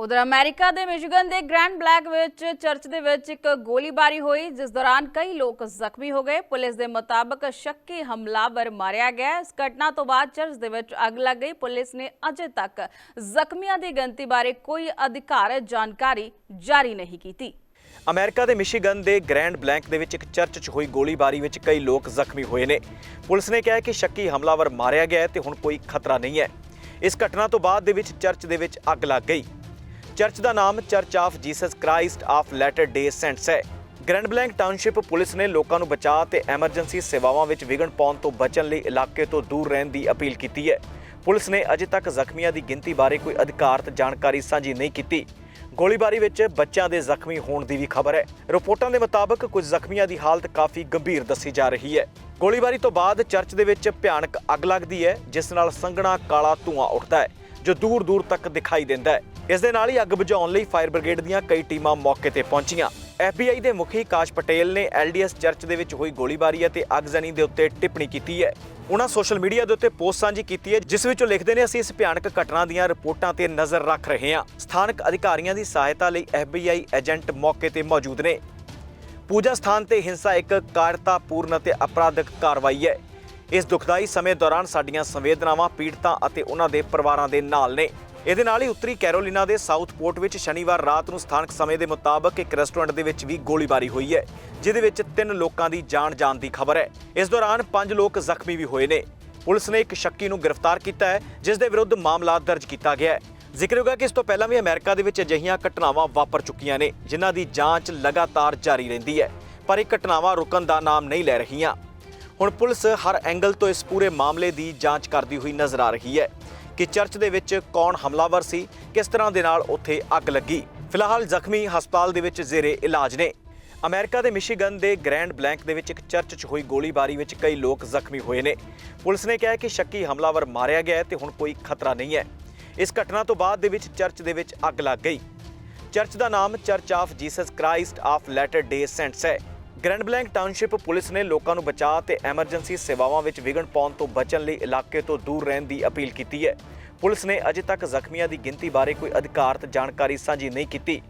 ਉਧਰ ਅਮਰੀਕਾ ਦੇ ਮਿਸ਼ੀਗਨ ਦੇ ਗ੍ਰੈਂਡ ਬਲੈਕ ਵਿੱਚ ਚਰਚ ਦੇ ਵਿੱਚ ਇੱਕ ਗੋਲੀਬਾਰੀ ਹੋਈ, ਜਿਸ ਦੌਰਾਨ ਕਈ ਲੋਕ ਜ਼ਖਮੀ ਹੋ ਗਏ। ਪੁਲਿਸ ਦੇ ਮੁਤਾਬਕ ਸ਼ੱਕੀ ਹਮਲਾਵਰ ਮਾਰਿਆ ਗਿਆ। ਇਸ ਘਟਨਾ ਤੋਂ ਬਾਅਦ ਚਰਚ ਦੇ ਵਿੱਚ ਅੱਗ ਲੱਗ ਗਈ। ਪੁਲਿਸ ਨੇ ਅਜੇ ਤੱਕ ਜ਼ਖਮੀਆਂ ਦੀ ਗਿਣਤੀ ਬਾਰੇ ਕੋਈ ਅਧਿਕਾਰਤ ਜਾਣਕਾਰੀ ਜਾਰੀ ਨਹੀਂ ਕੀਤੀ। ਅਮਰੀਕਾ ਦੇ ਮਿਸ਼ੀਗਨ ਦੇ ਗ੍ਰੈਂਡ ਬਲੈਂਕ ਦੇ ਵਿੱਚ ਇੱਕ ਚਰਚ 'ਚ ਹੋਈ ਗੋਲੀਬਾਰੀ ਵਿੱਚ ਕਈ ਲੋਕ ਜ਼ਖਮੀ ਹੋਏ ਨੇ। ਪੁਲਿਸ ਨੇ ਕਿਹਾ ਕਿ ਸ਼ੱਕੀ ਹਮਲਾਵਰ ਮਾਰਿਆ ਗਿਆ ਹੈ ਤੇ ਹੁਣ ਕੋਈ ਖਤਰਾ ਨਹੀਂ ਹੈ। ਇਸ ਘਟਨਾ ਤੋਂ ਬਾਅਦ ਦੇ ਵਿੱਚ ਚਰਚ ਦੇ ਵਿੱਚ ਅੱਗ ਲੱਗ ਗਈ। ਚਰਚ ਦਾ ਨਾਮ church of Jesus Christ of Latter Day Saints ਹੈ। ਗ੍ਰੈਂਡ ਬਲੈਂਕ ਟਾਊਨਸ਼ਿਪ ਪੁਲਿਸ ਨੇ ਲੋਕਾਂ ਨੂੰ ਬਚਾਅ ਤੇ ਐਮਰਜੈਂਸੀ ਸੇਵਾਵਾਂ ਵਿੱਚ ਵਿਘਨ ਪਾਉਣ ਤੋਂ ਬਚਣ ਲਈ ਇਲਾਕੇ ਤੋਂ ਦੂਰ ਰਹਿਣ ਦੀ ਅਪੀਲ ਕੀਤੀ ਹੈ। ਪੁਲਿਸ ਨੇ ਅਜੇ ਤੱਕ ਜ਼ਖਮੀਆਂ ਦੀ ਗਿਣਤੀ ਬਾਰੇ ਕੋਈ ਅਧਿਕਾਰਤ ਜਾਣਕਾਰੀ ਸਾਂਝੀ ਨਹੀਂ ਕੀਤੀ। ਗੋਲੀਬਾਰੀ ਵਿੱਚ ਬੱਚਿਆਂ ਦੇ ਜ਼ਖਮੀ ਹੋਣ ਦੀ ਵੀ ਖਬਰ ਹੈ। ਰਿਪੋਰਟਾਂ ਦੇ ਮੁਤਾਬਕ ਕੁਝ ਜ਼ਖਮੀਆਂ ਦੀ ਹਾਲਤ ਕਾਫੀ ਗੰਭੀਰ ਦੱਸੀ ਜਾ ਰਹੀ ਹੈ। ਗੋਲੀਬਾਰੀ ਤੋਂ ਬਾਅਦ ਚਰਚ ਦੇ ਵਿੱਚ ਭਿਆਨਕ ਅੱਗ ਲੱਗਦੀ ਹੈ, ਜਿਸ ਨਾਲ ਸੰਘਣਾ ਕਾਲਾ ਧੂਆਂ ਉੱਠਦਾ ਹੈ। ਜੋ ਦੂਰ ਦੂਰ ਤੱਕ ਦਿਖਾਈ ਦਿੰਦਾ ਹੈ। ਇਸ ਦੇ ਨਾਲ ਹੀ ਅੱਗ ਬੁਝਾਉਣ ਲਈ ਫਾਇਰ ਬ੍ਰਿਗੇਡ ਦੀਆਂ ਕਈ ਟੀਮਾਂ ਮੌਕੇ ਤੇ ਪਹੁੰਚੀਆਂ। FBI ਦੇ ਮੁਖੀ ਕਾਸ਼ ਪਟੇਲ ਨੇ LDS ਚਰਚ ਦੇ ਵਿੱਚ ਹੋਈ ਗੋਲੀਬਾਰੀ ਅਤੇ ਅਗਜ਼ਨੀ ਦੇ ਉੱਤੇ ਟਿੱਪਣੀ ਕੀਤੀ ਹੈ। ਉਹਨਾਂ ਸੋਸ਼ਲ ਮੀਡੀਆ ਦੇ ਉੱਤੇ ਪੋਸਟ ਸਾਂਝੀ ਕੀਤੀ ਹੈ, ਜਿਸ ਵਿੱਚ ਉਹ ਲਿਖਦੇ ਨੇ, ਅਸੀਂ ਇਸ ਭਿਆਨਕ ਘਟਨਾ ਦੀਆਂ ਰਿਪੋਰਟਾਂ ਤੇ ਨਜ਼ਰ ਰੱਖ ਰਹੇ ਹਾਂ। ਸਥਾਨਕ ਅਧਿਕਾਰੀਆਂ ਦੀ ਸਹਾਇਤਾ ਲਈ FBI ਏਜੰਟ ਮੌਕੇ ਤੇ ਮੌਜੂਦ ਨੇ। ਪੂਜਾ ਸਥਾਨ ਤੇ ਹਿੰਸਾ ਇੱਕ ਕਾਰਤਾਪੂਰਨ ਅਤੇ ਅਪਰਾਧਿਕ ਕਾਰਵਾਈ ਹੈ। ਇਸ ਦੁਖਦਾਈ ਸਮੇਂ ਦੌਰਾਨ ਸਾਡੀਆਂ ਸੰਵੇਦਨਾਵਾਂ, ਪੀੜਤਾਂ ਅਤੇ ਉਹਨਾਂ ਦੇ ਪਰਿਵਾਰਾਂ ਦੇ ਨਾਲ ਨੇ। ਇਹਦੇ ਨਾਲ ਹੀ ਉੱਤਰੀ ਕੈਰੋਲੀਨਾ ਦੇ ਸਾਊਥ ਪੋਰਟ ਵਿੱਚ ਸ਼ਨੀਵਾਰ ਰਾਤ ਨੂੰ ਸਥਾਨਕ ਸਮੇਂ ਦੇ ਮੁਤਾਬਕ ਇੱਕ ਰੈਸਟੋਰੈਂਟ ਦੇ ਵਿੱਚ ਵੀ ਗੋਲੀਬਾਰੀ ਹੋਈ ਹੈ, ਜਿਹਦੇ ਵਿੱਚ ਤਿੰਨ ਲੋਕਾਂ ਦੀ ਜਾਨ ਜਾਣ ਦੀ ਖਬਰ ਹੈ। ਇਸ ਦੌਰਾਨ ਪੰਜ ਲੋਕ ਜ਼ਖਮੀ ਵੀ ਹੋਏ ਨੇ। ਪੁਲਿਸ ਨੇ ਇੱਕ ਸ਼ੱਕੀ ਨੂੰ ਗ੍ਰਿਫਤਾਰ ਕੀਤਾ ਹੈ, ਜਿਸ ਦੇ ਵਿਰੁੱਧ ਮਾਮਲਾ ਦਰਜ ਕੀਤਾ ਗਿਆ ਹੈ। ਜ਼ਿਕਰ ਹੋਗਾ ਕਿ ਇਸ ਤੋਂ ਪਹਿਲਾਂ ਵੀ ਅਮਰੀਕਾ ਦੇ ਵਿੱਚ ਅਜਿਹੀਆਂ ਘਟਨਾਵਾਂ ਵਾਪਰ ਚੁੱਕੀਆਂ ਨੇ, ਜਿਨ੍ਹਾਂ ਦੀ ਜਾਂਚ ਲਗਾਤਾਰ ਜਾਰੀ ਰਹਿੰਦੀ ਹੈ, ਪਰ ਇਹ ਘਟਨਾਵਾਂ ਰੁਕਣ ਦਾ ਨਾਮ ਨਹੀਂ ਲੈ ਰਹੀਆਂ। ਹੁਣ ਪੁਲਿਸ ਹਰ ਐਂਗਲ ਤੋਂ ਇਸ ਪੂਰੇ ਮਾਮਲੇ ਦੀ ਜਾਂਚ ਕਰਦੀ ਹੋਈ ਨਜ਼ਰ ਆ ਰਹੀ ਹੈ ਕਿ ਚਰਚ ਦੇ ਵਿੱਚ ਕੌਣ ਹਮਲਾਵਰ ਸੀ, ਕਿਸ ਤਰ੍ਹਾਂ ਦੇ ਨਾਲ ਉੱਥੇ ਅੱਗ ਲੱਗੀ। ਫਿਲਹਾਲ ਜ਼ਖਮੀ ਹਸਪਤਾਲ ਦੇ ਵਿੱਚ ਜ਼ੇਰੇ ਇਲਾਜ ਨੇ। ਅਮਰੀਕਾ ਦੇ ਮਿਸ਼ੀਗਨ ਦੇ ਗ੍ਰੈਂਡ ਬਲੈਂਕ ਦੇ ਵਿੱਚ ਇੱਕ ਚਰਚ 'ਚ ਹੋਈ ਗੋਲੀਬਾਰੀ ਵਿੱਚ ਕਈ ਲੋਕ ਜ਼ਖਮੀ ਹੋਏ ਨੇ। ਪੁਲਿਸ ਨੇ ਕਿਹਾ ਕਿ ਸ਼ੱਕੀ ਹਮਲਾਵਰ ਮਾਰਿਆ ਗਿਆ ਹੈ ਤੇ ਹੁਣ ਕੋਈ ਖਤਰਾ ਨਹੀਂ ਹੈ। ਇਸ ਘਟਨਾ ਤੋਂ ਬਾਅਦ ਦੇ ਵਿੱਚ ਚਰਚ ਦੇ ਵਿੱਚ ਅੱਗ ਲੱਗ ਗਈ। ਚਰਚ ਦਾ ਨਾਮ church of Jesus Christ of Latter Day Saints ਹੈ। ਗ੍ਰੈਂਡ ਬਲੈਂਕ ਟਾਊਨਸ਼ਿਪ ਪੁਲਿਸ ਨੇ ਲੋਕਾਂ ਨੂੰ ਬਚਾਅ ਤੇ ਐਮਰਜੈਂਸੀ ਸੇਵਾਵਾਂ ਵਿੱਚ ਵਿਘਨ ਪਾਉਣ ਤੋਂ ਬਚਣ ਲਈ ਇਲਾਕੇ ਤੋਂ ਦੂਰ ਰਹਿਣ ਦੀ ਅਪੀਲ ਕੀਤੀ ਹੈ। ਪੁਲਿਸ ਨੇ ਅਜੇ ਤੱਕ ਜ਼ਖਮੀਆਂ ਦੀ ਗਿਣਤੀ ਬਾਰੇ ਕੋਈ ਅਧਿਕਾਰਤ ਜਾਣਕਾਰੀ ਸਾਂਝੀ ਨਹੀਂ ਕੀਤੀ।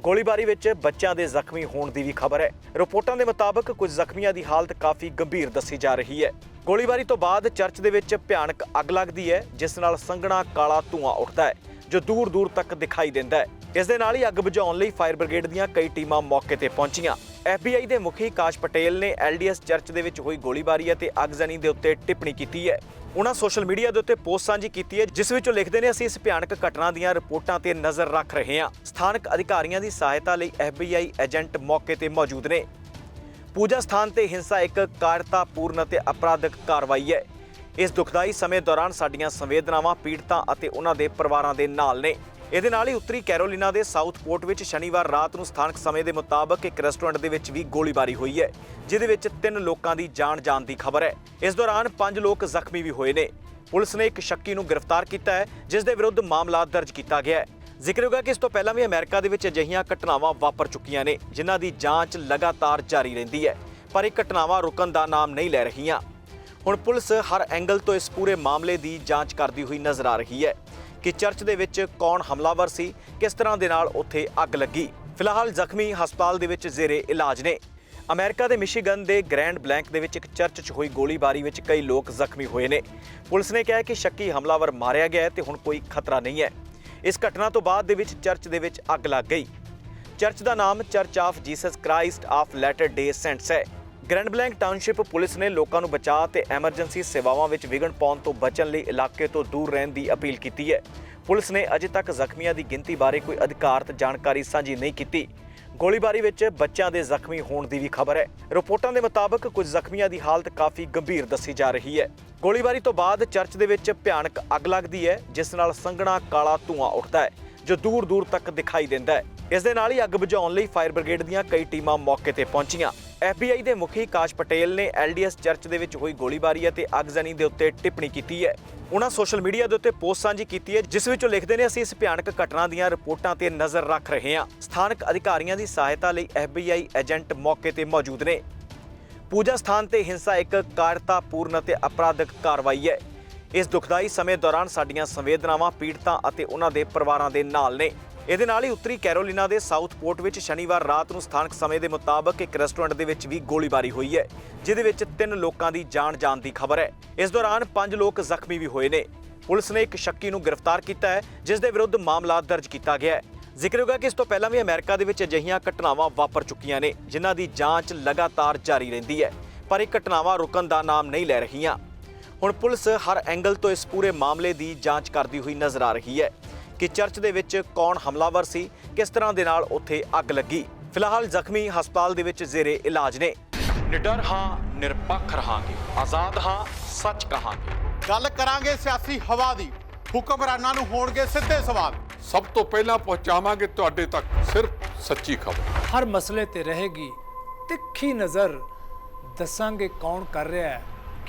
ਗੋਲੀਬਾਰੀ ਵਿੱਚ ਬੱਚਿਆਂ ਦੇ ਜ਼ਖਮੀ ਹੋਣ ਦੀ ਵੀ ਖਬਰ ਹੈ। ਰਿਪੋਰਟਾਂ ਦੇ ਮੁਤਾਬਕ ਕੁਝ ਜ਼ਖਮੀਆਂ ਦੀ ਹਾਲਤ ਕਾਫੀ ਗੰਭੀਰ ਦੱਸੀ ਜਾ ਰਹੀ ਹੈ। ਗੋਲੀਬਾਰੀ ਤੋਂ ਬਾਅਦ ਚਰਚ ਦੇ ਵਿੱਚ ਭਿਆਨਕ ਅੱਗ ਲੱਗਦੀ ਹੈ, ਜਿਸ ਨਾਲ ਸੰਘਣਾ ਕਾਲਾ ਧੂਆਂ ਉੱਠਦਾ ਹੈ, ਜੋ ਦੂਰ ਦੂਰ ਤੱਕ ਦਿਖਾਈ ਦਿੰਦਾ ਹੈ। ਇਸ ਦੇ ਨਾਲ ਹੀ ਅੱਗ ਬੁਝਾਉਣ ਲਈ ਫਾਇਰ ਬ੍ਰਿਗੇਡ ਦੀਆਂ ਕਈ ਟੀਮਾਂ ਮੌਕੇ ਤੇ ਪਹੁੰਚੀਆਂ। FBI ਦੇ ਮੁਖੀ ਕਾਸ਼ ਪਟੇਲ ਨੇ LDS ਚਰਚ ਦੇ ਵਿੱਚ ਹੋਈ ਗੋਲੀਬਾਰੀ ਅਤੇ ਅਗਜ਼ਨੀ ਦੇ ਉੱਤੇ ਟਿੱਪਣੀ ਕੀਤੀ ਹੈ। ਉਹਨਾਂ ਸੋਸ਼ਲ ਮੀਡੀਆ ਦੇ ਉੱਤੇ ਪੋਸਟ ਸਾਂਝੀ ਕੀਤੀ ਹੈ, ਜਿਸ ਵਿੱਚ ਉਹ ਲਿਖਦੇ ਨੇ, ਅਸੀਂ ਇਸ ਭਿਆਨਕ ਘਟਨਾ ਦੀਆਂ ਰਿਪੋਰਟਾਂ ਤੇ ਨਜ਼ਰ ਰੱਖ ਰਹੇ ਹਾਂ। ਸਥਾਨਕ ਅਧਿਕਾਰੀਆਂ ਦੀ ਸਹਾਇਤਾ ਲਈ FBI ਏਜੰਟ ਮੌਕੇ ਤੇ ਮੌਜੂਦ ਨੇ। ਪੂਜਾ ਸਥਾਨ ਤੇ ਹਿੰਸਾ ਇੱਕ ਕਾਰਤਾਪੂਰਨ ਅਤੇ ਅਪਰਾਧਿਕ ਕਾਰਵਾਈ ਹੈ। ਇਸ ਦੁਖਦਾਈ ਸਮੇਂ ਦੌਰਾਨ ਸਾਡੀਆਂ ਸੰਵੇਦਨਾਵਾਂ, ਪੀੜਤਾਂ ਅਤੇ ਉਹਨਾਂ ਦੇ ਪਰਿਵਾਰਾਂ ਦੇ ਨਾਲ ਨੇ। ਇਹਦੇ ਨਾਲ ਹੀ ਉੱਤਰੀ ਕੈਰੋਲੀਨਾ ਦੇ ਸਾਊਥ ਪੋਰਟ ਵਿੱਚ ਸ਼ਨੀਵਾਰ ਰਾਤ ਨੂੰ ਸਥਾਨਕ ਸਮੇਂ ਦੇ ਮੁਤਾਬਕ ਇੱਕ ਰੈਸਟੋਰੈਂਟ ਦੇ ਵਿੱਚ ਵੀ ਗੋਲੀਬਾਰੀ ਹੋਈ ਹੈ, ਜਿਹਦੇ ਵਿੱਚ ਤਿੰਨ ਲੋਕਾਂ ਦੀ ਜਾਨ ਜਾਣ ਦੀ ਖਬਰ ਹੈ। ਇਸ ਦੌਰਾਨ ਪੰਜ ਲੋਕ ਜ਼ਖਮੀ ਵੀ ਹੋਏ ਨੇ। ਪੁਲਿਸ ਨੇ ਇੱਕ ਸ਼ੱਕੀ ਨੂੰ ਗ੍ਰਿਫਤਾਰ ਕੀਤਾ ਹੈ, ਜਿਸ ਦੇ ਵਿਰੁੱਧ ਮਾਮਲਾ ਦਰਜ ਕੀਤਾ ਗਿਆ ਹੈ। ਜ਼ਿਕਰ ਹੋਗਾ ਕਿ ਇਸ ਤੋਂ ਪਹਿਲਾਂ ਵੀ ਅਮਰੀਕਾ ਦੇ ਵਿੱਚ ਅਜਿਹੀਆਂ ਘਟਨਾਵਾਂ ਵਾਪਰ ਚੁੱਕੀਆਂ ਨੇ, ਜਿਨ੍ਹਾਂ ਦੀ ਜਾਂਚ ਲਗਾਤਾਰ ਜਾਰੀ ਰਹਿੰਦੀ ਹੈ, ਪਰ ਇਹ ਘਟਨਾਵਾਂ ਰੁਕਣ ਦਾ ਨਾਮ ਨਹੀਂ ਲੈ ਰਹੀਆਂ। ਹੁਣ ਪੁਲਿਸ ਹਰ ਐਂਗਲ ਤੋਂ ਇਸ ਪੂਰੇ ਮਾਮਲੇ ਦੀ ਜਾਂਚ ਕਰਦੀ ਹੋਈ ਨਜ਼ਰ ਆ ਰਹੀ ਹੈ। ਕਿ ਚਰਚ ਦੇ ਵਿੱਚ ਕੌਣ ਹਮਲਾਵਰ ਸੀ, ਕਿਸ ਤਰ੍ਹਾਂ ਦੇ ਨਾਲ ਉੱਥੇ ਅੱਗ ਲੱਗੀ। ਫਿਲਹਾਲ ਜ਼ਖਮੀ ਹਸਪਤਾਲ ਦੇ ਵਿੱਚ ਜ਼ੇਰੇ ਇਲਾਜ ਨੇ। ਅਮਰੀਕਾ ਦੇ ਮਿਸ਼ੀਗਨ ਦੇ ਗ੍ਰੈਂਡ ਬਲੈਂਕ ਦੇ ਵਿੱਚ ਇੱਕ ਚਰਚ 'ਚ ਹੋਈ ਗੋਲੀਬਾਰੀ ਵਿੱਚ ਕਈ ਲੋਕ ਜ਼ਖਮੀ ਹੋਏ ਨੇ। ਪੁਲਿਸ ਨੇ ਕਿਹਾ ਕਿ ਸ਼ੱਕੀ ਹਮਲਾਵਰ ਮਾਰਿਆ ਗਿਆ ਹੈ ਤੇ ਹੁਣ ਕੋਈ ਖਤਰਾ ਨਹੀਂ ਹੈ। ਇਸ ਘਟਨਾ ਤੋਂ ਬਾਅਦ ਦੇ ਵਿੱਚ ਚਰਚ ਦੇ ਵਿੱਚ ਅੱਗ ਲੱਗ ਗਈ। ਚਰਚ ਦਾ ਨਾਮ church of Jesus Christ of Latter Day Saints ਹੈ। ਗ੍ਰੈਂਡ ਬਲੈਂਕ ਟਾਊਨਸ਼ਿਪ ਪੁਲਿਸ ਨੇ ਲੋਕਾਂ ਨੂੰ ਬਚਾਅ ਤੇ ਐਮਰਜੈਂਸੀ ਸੇਵਾਵਾਂ ਵਿੱਚ ਵਿਘਨ ਪਾਉਣ ਤੋਂ ਬਚਣ ਲਈ ਇਲਾਕੇ ਤੋਂ ਦੂਰ ਰਹਿਣ ਦੀ ਅਪੀਲ ਕੀਤੀ ਹੈ। ਪੁਲਿਸ ਨੇ ਅਜੇ ਤੱਕ ਜ਼ਖਮੀਆਂ ਦੀ ਗਿਣਤੀ ਬਾਰੇ ਕੋਈ ਅਧਿਕਾਰਤ ਜਾਣਕਾਰੀ ਸਾਂਝੀ ਨਹੀਂ ਕੀਤੀ। ਗੋਲੀਬਾਰੀ ਵਿੱਚ ਬੱਚਿਆਂ ਦੇ ਜ਼ਖਮੀ ਹੋਣ ਦੀ ਵੀ ਖਬਰ ਹੈ। ਰਿਪੋਰਟਾਂ ਦੇ ਮੁਤਾਬਕ ਕੁਝ ਜ਼ਖਮੀਆਂ ਦੀ ਹਾਲਤ ਕਾਫੀ ਗੰਭੀਰ ਦੱਸੀ ਜਾ ਰਹੀ ਹੈ। ਗੋਲੀਬਾਰੀ ਤੋਂ ਬਾਅਦ ਚਰਚ ਦੇ ਵਿੱਚ ਭਿਆਨਕ ਅੱਗ ਲੱਗਦੀ ਹੈ, ਜਿਸ ਨਾਲ ਸੰਘਣਾ ਕਾਲਾ ਧੂਆਂ ਉੱਠਦਾ ਹੈ, ਜੋ ਦੂਰ ਦੂਰ ਤੱਕ ਦਿਖਾਈ ਦਿੰਦਾ ਹੈ। ਇਸ ਦੇ ਨਾਲ ਹੀ ਅੱਗ ਬੁਝਾਉਣ ਲਈ ਫਾਇਰ ਬ੍ਰਿਗੇਡ ਦੀਆਂ ਕਈ ਟੀਮਾਂ ਮੌਕੇ ਤੇ ਪਹੁੰਚੀਆਂ। FBI ਦੇ ਮੁਖੀ ਕਾਸ਼ ਪਟੇਲ ਨੇ LDS ਚਰਚ ਦੇ ਵਿੱਚ ਹੋਈ ਗੋਲੀਬਾਰੀ ਅਤੇ ਅਗਜ਼ਨੀ ਦੇ ਉੱਤੇ ਟਿੱਪਣੀ ਕੀਤੀ ਹੈ। ਉਹਨਾਂ ਸੋਸ਼ਲ ਮੀਡੀਆ ਦੇ ਉੱਤੇ ਪੋਸਟ ਸਾਂਝੀ ਕੀਤੀ ਹੈ, ਜਿਸ ਵਿੱਚ ਉਹ ਲਿਖਦੇ ਨੇ, ਅਸੀਂ ਇਸ ਭਿਆਨਕ ਘਟਨਾ ਦੀਆਂ ਰਿਪੋਰਟਾਂ ਤੇ ਨਜ਼ਰ ਰੱਖ ਰਹੇ ਹਾਂ। ਸਥਾਨਕ ਅਧਿਕਾਰੀਆਂ ਦੀ ਸਹਾਇਤਾ ਲਈ FBI ਏਜੰਟ ਮੌਕੇ ਤੇ ਮੌਜੂਦ ਨੇ। ਪੂਜਾ ਸਥਾਨ ਤੇ ਹਿੰਸਾ ਇੱਕ ਕਾਰਤਾਪੂਰਨ ਅਤੇ ਅਪਰਾਧਿਕ ਕਾਰਵਾਈ ਹੈ। ਇਸ ਦੁਖਦਾਈ ਸਮੇਂ ਦੌਰਾਨ ਸਾਡੀਆਂ ਸੰਵੇਦਨਾਵਾਂ, ਪੀੜਤਾਂ ਅਤੇ ਉਹਨਾਂ ਦੇ ਪਰਿਵਾਰਾਂ ਦੇ ਨਾਲ ਨੇ। ਇਹਦੇ ਨਾਲ ਹੀ ਉੱਤਰੀ ਕੈਰੋਲੀਨਾ ਦੇ ਸਾਊਥ ਪੋਰਟ ਵਿੱਚ ਸ਼ਨੀਵਾਰ ਰਾਤ ਨੂੰ ਸਥਾਨਕ ਸਮੇਂ ਦੇ ਮੁਤਾਬਕ ਇੱਕ ਰੈਸਟੋਰੈਂਟ ਦੇ ਵਿੱਚ ਵੀ ਗੋਲੀਬਾਰੀ ਹੋਈ ਹੈ, ਜਿਹਦੇ ਵਿੱਚ ਤਿੰਨ ਲੋਕਾਂ ਦੀ ਜਾਨ ਜਾਣ ਦੀ ਖਬਰ ਹੈ। ਇਸ ਦੌਰਾਨ ਪੰਜ ਲੋਕ ਜ਼ਖਮੀ ਵੀ ਹੋਏ ਨੇ। ਪੁਲਿਸ ਨੇ ਇੱਕ ਸ਼ੱਕੀ ਨੂੰ ਗ੍ਰਿਫਤਾਰ ਕੀਤਾ ਹੈ, ਜਿਸ ਦੇ ਵਿਰੁੱਧ ਮਾਮਲਾ ਦਰਜ ਕੀਤਾ ਗਿਆ ਹੈ। ਜ਼ਿਕਰਯੋਗ ਹੈ ਕਿ ਇਸ ਤੋਂ ਪਹਿਲਾਂ ਵੀ ਅਮਰੀਕਾ ਦੇ ਵਿੱਚ ਅਜਿਹੀਆਂ ਘਟਨਾਵਾਂ ਵਾਪਰ ਚੁੱਕੀਆਂ ਨੇ, ਜਿਨ੍ਹਾਂ ਦੀ ਜਾਂਚ ਲਗਾਤਾਰ ਜਾਰੀ ਰਹਿੰਦੀ ਹੈ, ਪਰ ਇਹ ਘਟਨਾਵਾਂ ਰੁਕਣ ਦਾ ਨਾਮ ਨਹੀਂ ਲੈ ਰਹੀਆਂ। ਹੁਣ ਪੁਲਿਸ ਹਰ ਐਂਗਲ ਤੋਂ ਇਸ ਪੂਰੇ ਮਾਮਲੇ ਦੀ ਜਾਂਚ ਕਰਦੀ ਹੋਈ ਨਜ਼ਰ ਆ ਰਹੀ ਹੈ। ਕਿ ਚਰਚ ਦੇ ਵਿੱਚ ਕੌਣ ਹਮਲਾਵਰ ਸੀ ਕਿਸ ਤਰ੍ਹਾਂ ਦੇ ਨਾਲ ਉੱਥੇ ਅੱਗ ਲੱਗੀ। ਫਿਲਹਾਲ ਜ਼ਖਮੀ ਹਸਪਤਾਲ ਦੇ ਵਿੱਚ ਜ਼ੇਰੇ ਇਲਾਜ ਨੇ। ਨਿਡਰ ਹਾਂ ਨਿਰਪੱਖ ਰਹਾਂਗੇ। ਆਜ਼ਾਦ ਹਾਂ ਸੱਚ ਕਹਾਂਗੇ। ਗੱਲ ਕਰਾਂਗੇ ਸਿਆਸੀ ਹਵਾ ਦੀ। ਹੁਕਮਰਾਨਾਂ ਨੂੰ ਹੋਣਗੇ ਸਿੱਧੇ ਸਵਾਲ। ਸਭ ਤੋਂ ਪਹਿਲਾਂ ਪਹੁੰਚਾਵਾਂਗੇ ਤੁਹਾਡੇ ਤੱਕ ਸਿਰਫ ਸੱਚੀ ਖਬਰ। ਹਰ ਮਸਲੇ ਤੇ ਰਹੇਗੀ ਤਿੱਖੀ ਨਜ਼ਰ। ਦੱਸਾਂਗੇ ਕੌਣ ਕਰ ਰਿਹਾ ਹੈ।